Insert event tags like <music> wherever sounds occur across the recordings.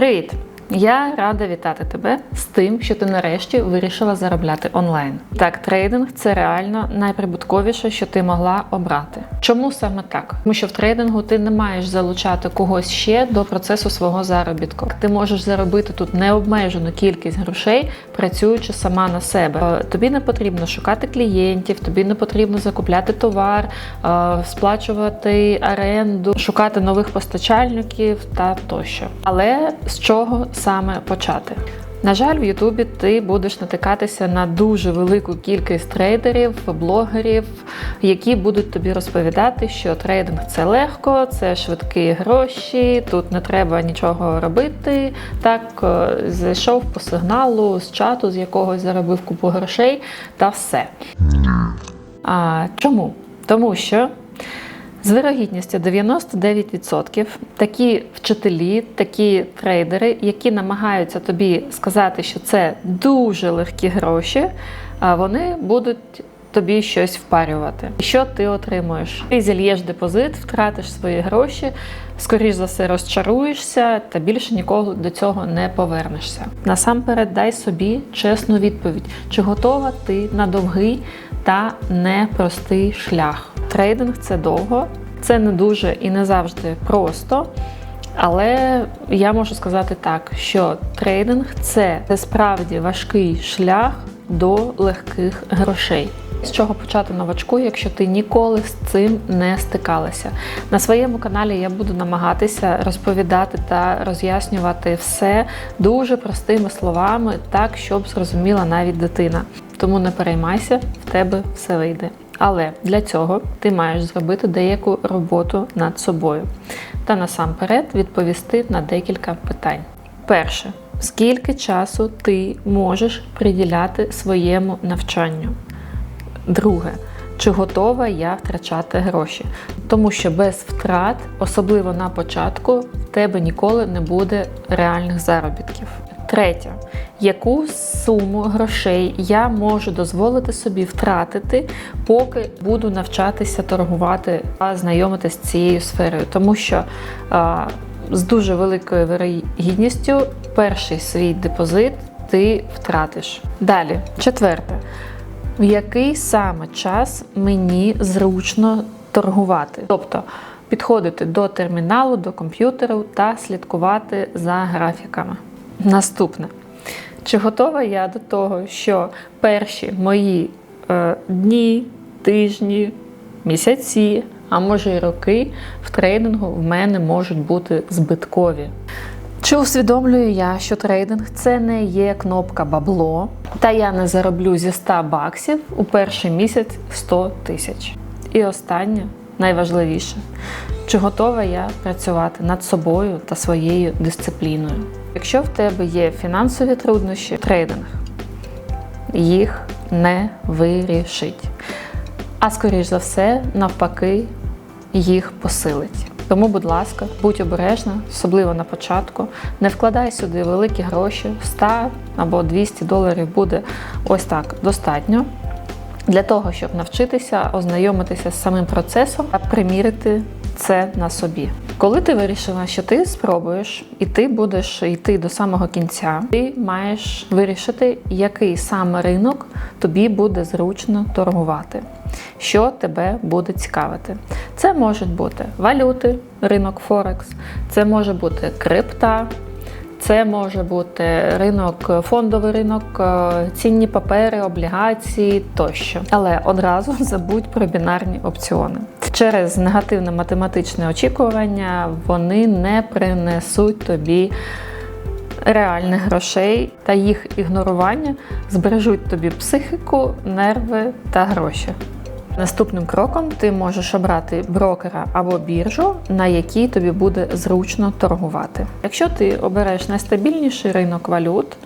Привіт! Я рада вітати тебе з тим, що ти нарешті вирішила заробляти онлайн. Так, трейдинг це реально найприбутковіше, що ти могла обрати. Чому саме так? Тому що в трейдингу ти не маєш залучати когось ще до процесу свого заробітку. Ти можеш заробити тут необмежену кількість грошей, працюючи сама на себе. Е, Тобі не потрібно шукати клієнтів, тобі не потрібно закупляти товар, е, сплачувати оренду, шукати нових постачальників та тощо. Але з чого саме почати? На жаль, в Ютубі ти будеш натикатися на дуже велику кількість трейдерів, блогерів, які будуть тобі розповідати, що трейдинг це легко, це швидкі гроші, тут не треба нічого робити. Так, е, зайшов по сигналу з чату, з якогось заробив купу грошей та все. А чому? Тому що з вирогідністю 99% такі вчителі, такі трейдери, які намагаються тобі сказати, що це дуже легкі гроші, вони будуть тобі щось впарювати. І що ти отримуєш? Ти зільєш депозит, втратиш свої гроші, скоріш за все розчаруєшся та більше ніколи до цього не повернешся. Насамперед дай собі чесну відповідь, чи готова ти на довгий та непростий шлях. Трейдинг це довго, це не дуже і не завжди просто. Але я можу сказати так, що трейдинг це справді важкий шлях до легких грошей. З чого почати новачку, якщо ти ніколи з цим не стикалася? На своєму каналі я буду намагатися розповідати та роз'яснювати все дуже простими словами, так щоб зрозуміла навіть дитина. Тому не переймайся, в тебе все вийде. Але для цього ти маєш зробити деяку роботу над собою та насамперед відповісти на декілька питань. Перше, скільки часу ти можеш приділяти своєму навчанню? Друге, чи готова я втрачати гроші? Тому що без втрат, особливо на початку, в тебе ніколи не буде реальних заробітків. Третє, яку суму грошей я можу дозволити собі втратити, поки буду навчатися торгувати та знайомитися з цією сферою, тому що а, з дуже великою вирогідністю перший свій депозит ти втратиш. Далі, четверте, в який саме час мені зручно торгувати? Тобто підходити до терміналу, до комп'ютеру та слідкувати за графіками. Наступне. Чи готова я до того, що перші мої е, дні, тижні, місяці, а може й роки в трейдингу в мене можуть бути збиткові? Чи усвідомлюю я, що трейдинг це не є кнопка бабло, та я не зароблю зі 100 баксів у перший місяць 100 тисяч. І останнє, найважливіше, чи готова я працювати над собою та своєю дисципліною? Якщо в тебе є фінансові труднощі, трейдинг їх не вирішить. А скоріш за все, навпаки, їх посилить. Тому, будь ласка, будь обережна, особливо на початку. Не вкладай сюди великі гроші, 100 або 200 доларів буде ось так достатньо для того, щоб навчитися ознайомитися з самим процесом та примірити це на собі. Коли ти вирішила, що ти спробуєш і ти будеш йти до самого кінця, ти маєш вирішити, який саме ринок тобі буде зручно торгувати, що тебе буде цікавити. Це можуть бути валюти, ринок Форекс, це може бути крипта. Це може бути ринок, фондовий ринок, е, цінні папери, облігації тощо. Але одразу <laughs> забудь про бінарні опціони. Через негативне математичне очікування вони не принесуть тобі реальних грошей та їх ігнорування збережуть тобі психіку, нерви та гроші. Наступним кроком ти можеш обрати брокера або біржу, на якій тобі буде зручно торгувати. Якщо ти обереш найстабільніший ринок валют,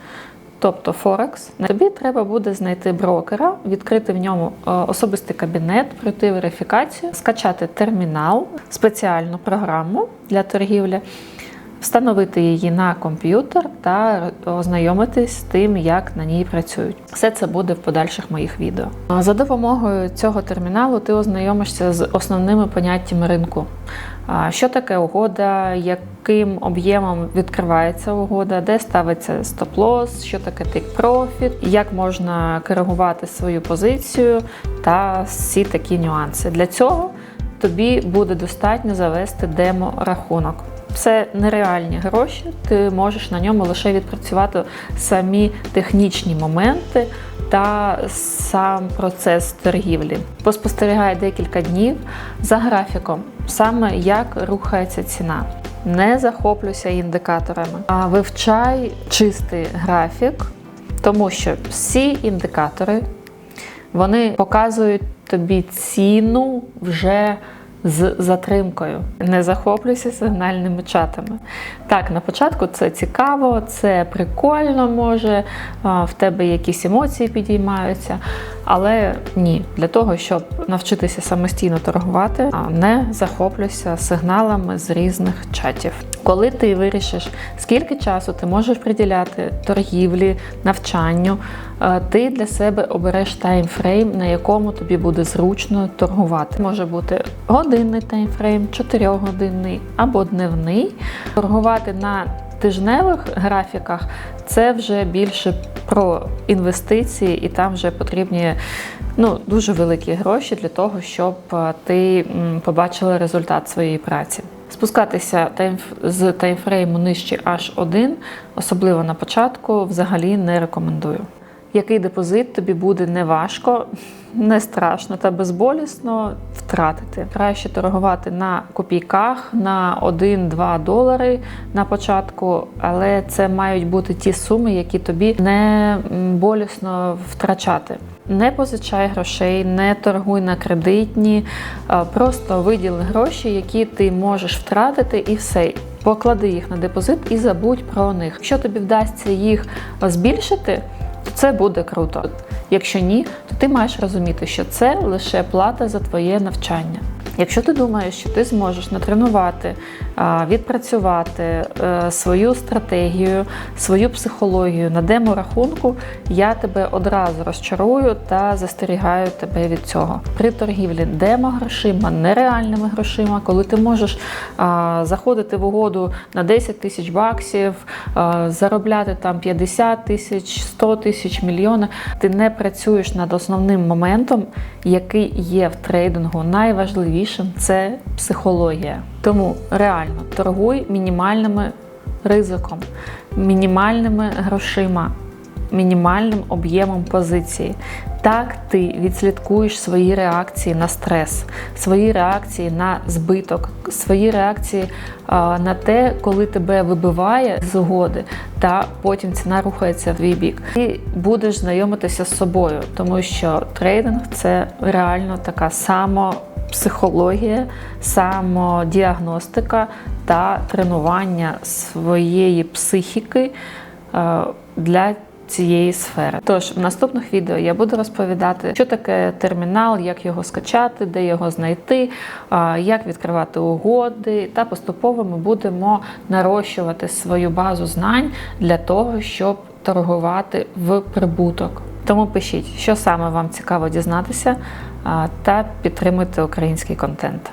тобто Форекс, тобі треба буде знайти брокера, відкрити в ньому е, особистий кабінет, пройти верифікацію, скачати термінал, спеціальну програму для торгівлі. Встановити її на комп'ютер та ознайомитись з тим, як на ній працюють. Все це буде в подальших моїх відео. За допомогою цього терміналу ти ознайомишся з основними поняттями ринку. Що таке угода, яким об'ємом відкривається угода, де ставиться стоп-лосс, що таке take-profit, як можна коригувати свою позицію та всі такі нюанси. Для цього тобі буде достатньо завести демо-рахунок. Це нереальні гроші, ти можеш на ньому лише відпрацювати самі технічні моменти та сам процес торгівлі. Поспостерігай декілька днів за графіком, саме як рухається ціна. Не захоплюйся індикаторами, а вивчай чистий графік, тому що всі індикатори вони показують тобі ціну вже з затримкою. Не захоплюйся сигнальними чатами. Так, на початку це цікаво, це прикольно може, в тебе якісь емоції підіймаються. Але ні, для того, щоб навчитися самостійно торгувати, не захоплюйся сигналами з різних чатів. Коли ти вирішиш, скільки часу ти можеш приділяти торгівлі, навчанню, ти для себе обереш таймфрейм, на якому тобі буде зручно торгувати. Може бути годинний таймфрейм, 4-годинний або дневний. Торгувати на тижневих графіках це вже більше про інвестиції, і там вже потрібні ну, дуже великі гроші для того, щоб ти побачила результат своєї праці. Спускатися з таймфрейму нижче H1, особливо на початку, взагалі не рекомендую. Який депозит тобі буде неважко, не страшно та безболісно втратити. Краще торгувати на копійках на 1-2 долари на початку, але це мають бути ті суми, які тобі не болісно втрачати. Не позичай грошей, не торгуй на кредитні, просто виділи гроші, які ти можеш втратити, і все. Поклади їх на депозит і забудь про них. Якщо тобі вдасться їх збільшити, це буде круто. Якщо ні, то ти маєш розуміти, що це лише плата за твоє навчання. Якщо ти думаєш, що ти зможеш натренувати, відпрацювати е, свою стратегію, свою психологію на демо-рахунку, я тебе одразу розчарую та застерігаю тебе від цього. При торгівлі демо-грошима, нереальними грошима, коли ти можеш заходити в угоду на 10 тисяч баксів, заробляти там 50 тисяч, 100 тисяч мільйони, ти не працюєш над основним моментом, який є в трейдингу найважливішим найважливішим це психологія. Тому реально торгуй мінімальними ризиком, мінімальними грошима, мінімальним об'ємом позиції. Так ти відслідкуєш свої реакції на стрес, свої реакції на збиток, свої реакції на те, коли тебе вибиває з угоди, та потім ціна рухається в твій бік. Ти будеш знайомитися з собою, тому що трейдинг це реально така само психологія, самодіагностика та тренування своєї психіки е, для цієї сфери. Тож в наступних відео я буду розповідати, що таке термінал, як його скачати, де його знайти, е, як відкривати угоди, та поступово ми будемо нарощувати свою базу знань для того, щоб торгувати в прибуток. Тому пишіть, що саме вам цікаво дізнатися, та підтримуйте український контент.